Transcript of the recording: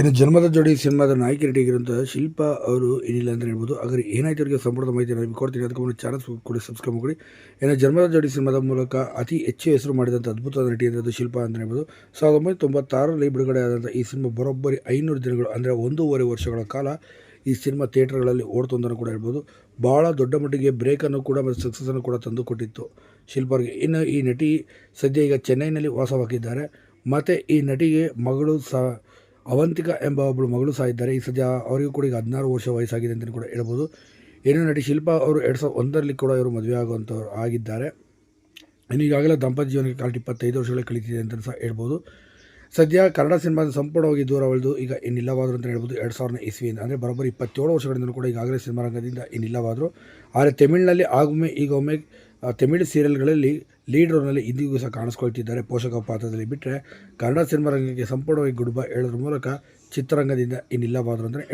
ಇನ್ನು ಜನ್ಮದ ಜೋಡಿ ಸಿನಿಮಾದ ನಾಯಕಿ ನಟಿಯಾಗಿರುವಂಥ ಶಿಲ್ಪಾ ಅವರು ಏನಿಲ್ಲ ಅಂತ ಹೇಳ್ಬೋದು. ಹಾಗಾದ್ರೆ ಏನಾಯ್ತು ಅವರಿಗೆ ಸಂಪೂರ್ಣ ಮಾಹಿತಿ ನಾನು ಕೊಡ್ತೀನಿ. ಅದಕ್ಕೆ ಮುನ್ನ ಚಾನಲ್ ಕೂಡ ಸಬ್ಸ್ಕ್ರೈಬ್ ಮಾಡಿ ಇನ್ನು ಜನ್ಮದ ಜೋಡಿ ಸಿನಿಮಾದ ಮೂಲಕ ಅತಿ ಹೆಚ್ಚು ಹೆಸರು ಮಾಡಿದಂಥ ಅದ್ಭುತ ನಟಿ ಅಂದರೆ ಶಿಲ್ಪಾ ಅಂತ ಹೇಳ್ಬೋದು. ಸಾವಿರದ ಒಂಬೈನೂರ ತೊಂಬತ್ತಾರರಲ್ಲಿ ಬಿಡುಗಡೆ ಆದಂಥ ಈ ಸಿನಿಮಾ ಬರೋಬ್ಬರಿ ಐನೂರು ದಿನಗಳು, ಅಂದರೆ ಒಂದೂವರೆ ವರ್ಷಗಳ ಕಾಲ ಈ ಸಿನಿಮಾ ಥಿಯೇಟರ್ಗಳಲ್ಲಿ ಓಡ್ತು ಅಂತಲೂ ಕೂಡ ಹೇಳ್ಬೋದು. ಭಾಳ ದೊಡ್ಡ ಮಟ್ಟಿಗೆ ಬ್ರೇಕನ್ನು ಕೂಡ ಮತ್ತು ಸಕ್ಸಸ್ಸನ್ನು ಕೂಡ ತಂದು ಕೊಟ್ಟಿತ್ತು ಶಿಲ್ಪಾರ್ಗೆ ಇನ್ನು ಈ ನಟಿ ಸದ್ಯ ಈಗ ಚೆನ್ನೈನಲ್ಲಿ ವಾಸವಾಗಿದ್ದಾರೆ. ಮತ್ತು ಈ ನಟಿಗೆ ಮಗಳು ಸಹ ಅವಂತಿಕಾ ಎಂಬ ಒಬ್ಬಳು ಮಗಳು ಸಹ ಇದ್ದಾರೆ. ಈ ಸದ್ಯ ಅವರಿಗೂ ಕೂಡ ಈಗ ಹದಿನಾರು ವರ್ಷ ವಯಸ್ಸಾಗಿದೆ ಅಂತಲೂ ಕೂಡ ಹೇಳ್ಬೋದು. ಏನು ನಟಿ ಶಿಲ್ಪಾ ಅವರು ಎರಡು ಸಾವಿರದ ಒಂದರಲ್ಲಿ ಕೂಡ ಇವರು ಮದುವೆ ಆಗುವಂಥವ್ರು ಆಗಿದ್ದಾರೆ. ಇನ್ನು ಈಗಾಗಲೇ ದಂಪತಿ ಜೀವನಕ್ಕೆ ಕಾಲ ಇಪ್ಪತ್ತೈದು ವರ್ಷಗಳೇ ಕಳೀತಿದೆ ಅಂತ ಸಹ ಹೇಳ್ಬೋದು. ಸದ್ಯ ಕನ್ನಡ ಸಿನಿಮಾದ ಸಂಪೂರ್ಣವಾಗಿ ದೂರ ಉಳಿದು ಈಗ ಇನ್ನಿಲ್ಲವಾದರು ಅಂತ ಹೇಳ್ಬೋದು. ಎರಡು ಸಾವಿರದ ಇಸ್ವಿಯಿಂದ, ಅಂದರೆ ಬರೋಬ್ಬರಿ ಇಪ್ಪತ್ತೇಳು ವರ್ಷಗಳಿಂದಲೂ ಕೂಡ ಈಗಾಗಲೇ ಸಿನಿಮಾ ರಂಗದಿಂದ ಇನ್ನಿಲ್ಲವಾದರು. ಆದರೆ ತಮಿಳಿನಲ್ಲಿ ಆಗೊಮ್ಮೆ ಈಗೊಮ್ಮೆ ತಮಿಳು ಸೀರಿಯಲ್ಗಳಲ್ಲಿ ಲೀಡ್ ರೋಲ್ನಲ್ಲಿ ಇಂದಿಗೂ ಸಹ ಕಾಣಿಸ್ಕೊಳ್ತಿದ್ದಾರೆ. ಪೋಷಕ ಪಾತ್ರದಲ್ಲಿ ಬಿಟ್ಟರೆ ಕನ್ನಡ ಸಿನಿಮಾ ರಂಗಕ್ಕೆ ಸಂಪೂರ್ಣವಾಗಿ ಗುಡ್ ಬೈ ಹೇಳೋದ್ರ ಮೂಲಕ ಚಿತ್ರರಂಗದಿಂದ ಇನ್ನಿಲ್ಲವಾದರು ಅಂತಲೇ